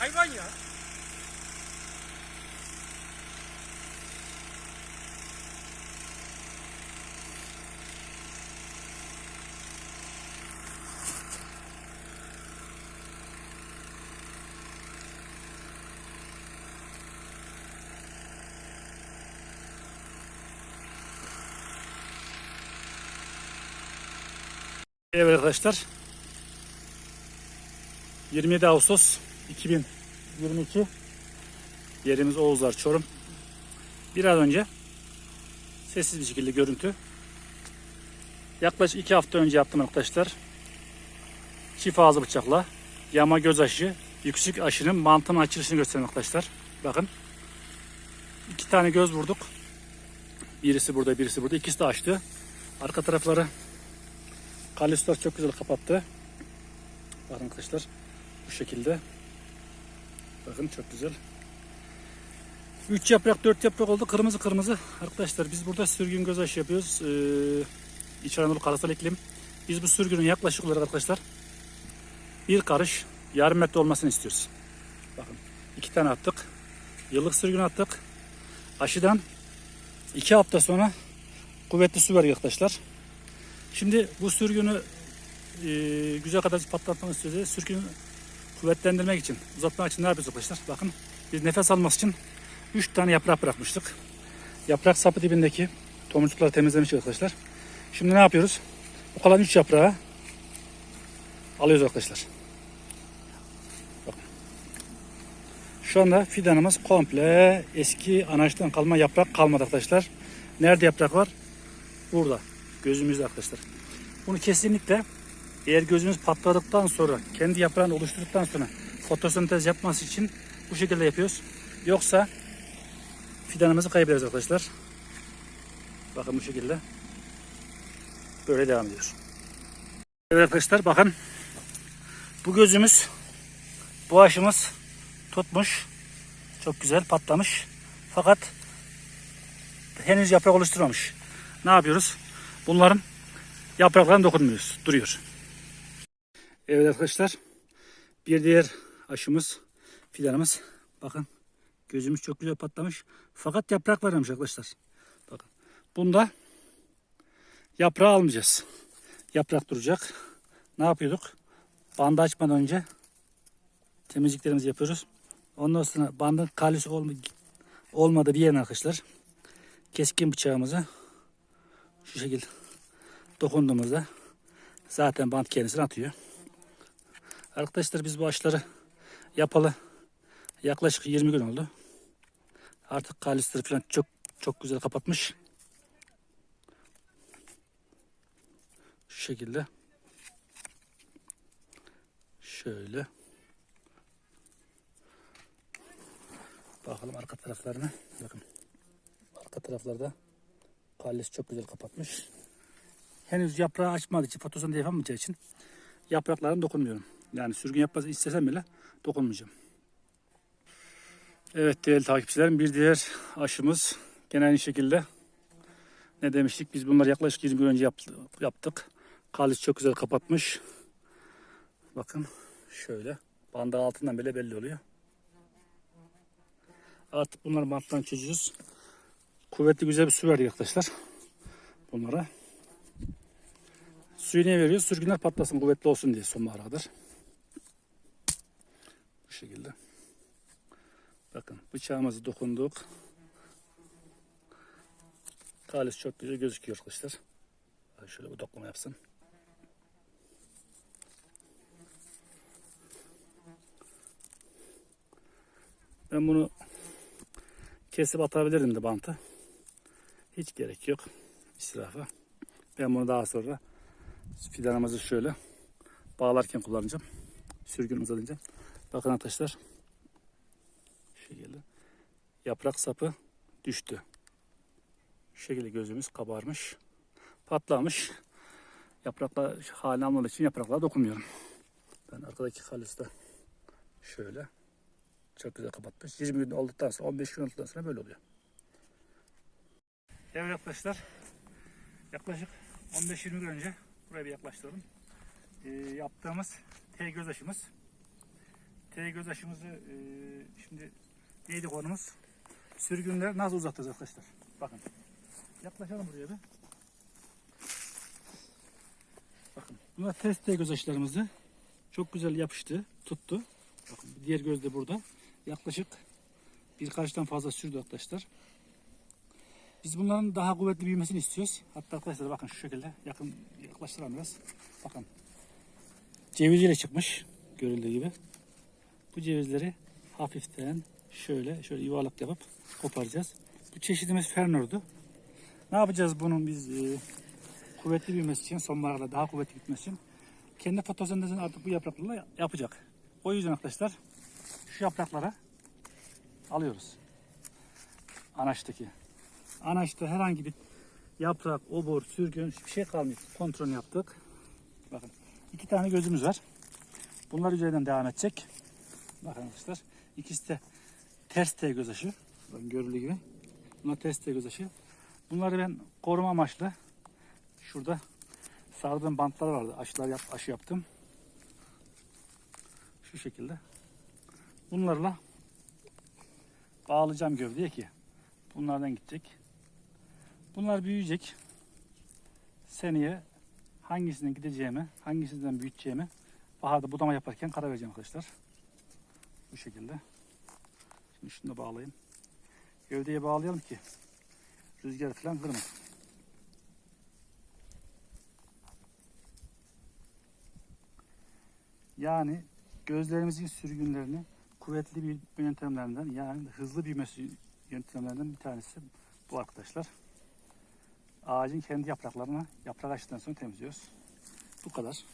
Hayvan ya. Evet arkadaşlar. 27 Ağustos 2022 yerimiz Oğuzlar Çorum. Biraz önce sessiz bir şekilde görüntü. Yaklaşık 2 hafta önce yaptım arkadaşlar. Çift ağzı bıçakla yama göz aşı, yüksek aşının mantığının açılışını göstereyim arkadaşlar. Bakın. iki tane göz vurduk. Birisi burada, birisi burada. İkisi de açtı. Arka tarafları Kalistar çok güzel kapattı. Bakın arkadaşlar bu şekilde. Bakın çok güzel. 3 yaprak 4 yaprak oldu kırmızı kırmızı. Arkadaşlar biz burada sürgün göz aşı yapıyoruz. Ee, İç Anadolu karasal iklim. Biz bu sürgünün yaklaşık olarak arkadaşlar bir karış yarım metre olmasını istiyoruz. Bakın iki tane attık. Yıllık sürgün attık. Aşıdan iki hafta sonra kuvvetli su veriyor arkadaşlar. Şimdi bu sürgünü e, güzel kadar patlatmak istiyoruz. Sürgünü kuvvetlendirmek için, uzatmak için ne yapıyoruz arkadaşlar? Bakın biz nefes alması için 3 tane yaprak bırakmıştık. Yaprak sapı dibindeki tomurcukları temizlemiş arkadaşlar. Şimdi ne yapıyoruz? Bu kalan 3 yaprağı alıyoruz arkadaşlar. Bakın. Şu anda fidanımız komple eski anaçtan kalma yaprak kalmadı arkadaşlar. Nerede yaprak var? Burada. Gözümüzde arkadaşlar. Bunu kesinlikle eğer gözümüz patladıktan sonra kendi yaprağını oluşturduktan sonra fotosentez yapması için bu şekilde yapıyoruz. Yoksa fidanımızı kaybederiz arkadaşlar. Bakın bu şekilde. Böyle devam ediyor. Evet arkadaşlar bakın. Bu gözümüz bu aşımız tutmuş. Çok güzel patlamış. Fakat henüz yaprak oluşturmamış. Ne yapıyoruz? Bunların yapraklarına dokunmuyoruz. Duruyor. Evet arkadaşlar. Bir diğer aşımız, fidanımız. Bakın. Gözümüz çok güzel patlamış. Fakat yaprak varmış arkadaşlar. Bakın. Bunda yaprağı almayacağız. Yaprak duracak. Ne yapıyorduk? Bandı açmadan önce temizliklerimizi yapıyoruz. Ondan sonra bandın kalisi olma, olmadı diyen arkadaşlar keskin bıçağımızı şu şekilde dokunduğumuzda zaten bant kendisini atıyor. Arkadaşlar biz bu aşıları yapalı yaklaşık 20 gün oldu. Artık kalisleri falan çok çok güzel kapatmış. Şu şekilde. Şöyle. Bakalım arka taraflarına. Bakın. Arka taraflarda kalis çok güzel kapatmış. Henüz yaprağı açmadığı için, fotosentez yapamayacağı için yapraklarına dokunmuyorum. Yani sürgün yapması istesem bile dokunmayacağım. Evet değerli takipçilerim bir diğer aşımız gene aynı şekilde ne demiştik biz bunları yaklaşık 20 gün önce yaptı- yaptık. Kalis çok güzel kapatmış. Bakın şöyle bandı altından bile belli oluyor. Artık bunları banttan çözüyoruz. Kuvvetli güzel bir su verdik arkadaşlar. Bunlara. Suyu niye veriyoruz? Sürgünler patlasın kuvvetli olsun diye sonbahara kadar. Bu şekilde. Bakın bıçağımızı dokunduk. Kalis çok güzel gözüküyor arkadaşlar. Şöyle bir doklama yapsın. Ben bunu kesip atabilirim de bantı. Hiç gerek yok israfa. Ben bunu daha sonra fidanımızı şöyle bağlarken kullanacağım. Sürgün uzatınca. Bakın arkadaşlar. Şu şekilde. Yaprak sapı düştü. Şu şekilde gözümüz kabarmış. Patlamış. Yaprakla halini almadığı için yapraklara dokunmuyorum. Ben arkadaki kaliste şöyle çok güzel kapatmış. 20 gün olduktan sonra 15 gün olduktan sonra böyle oluyor. Evet arkadaşlar. Yaklaşık 15-20 gün önce buraya bir yaklaştıralım. Ee, yaptığımız T göz aşımız. T göz aşımızı e, şimdi neydi konumuz? Sürgünler nasıl uzatacağız arkadaşlar? Bakın. Yaklaşalım buraya bir. Bakın. Bunlar test T göz aşılarımızı çok güzel yapıştı, tuttu. Bakın diğer göz de burada. Yaklaşık birkaçtan fazla sürdü arkadaşlar. Biz bunların daha kuvvetli büyümesini istiyoruz. Hatta arkadaşlar bakın şu şekilde yakın yaklaştıralım biraz. Bakın. Ceviziyle çıkmış görüldüğü gibi. Bu cevizleri hafiften şöyle şöyle yuvarlak yapıp koparacağız. Bu çeşidimiz Fernor'du. Ne yapacağız bunun biz e, kuvvetli büyümesi için, sonbaharda daha kuvvetli gitmesi için kendi fotosentezini artık bu yapraklarla yapacak. O yüzden arkadaşlar şu yapraklara alıyoruz. Anaçtaki. Anaçta herhangi bir yaprak, obur, sürgün bir şey kalmıyor. Kontrolünü yaptık. Bakın iki tane gözümüz var. Bunlar üzerinden devam edecek. Bakın arkadaşlar. İkisi de ters T göz aşı. Görüldüğü gibi. Bunlar ters T göz aşı. Bunları ben koruma amaçlı şurada sardığım bantlar vardı. Aşılar yap, aşı yaptım. Şu şekilde. Bunlarla bağlayacağım gövdeye ki bunlardan gidecek. Bunlar büyüyecek. Seneye hangisinden gideceğimi, hangisinden büyüteceğimi baharda budama yaparken karar vereceğim arkadaşlar. Bu şekilde. Şimdi şunu da bağlayayım. Gövdeye bağlayalım ki rüzgar falan kırmasın. Yani gözlerimizin sürgünlerini kuvvetli bir yöntemlerinden yani hızlı büyümesi yöntemlerinden bir tanesi bu arkadaşlar. Ağacın kendi yapraklarını yaprak açtıktan sonra temizliyoruz. Bu kadar.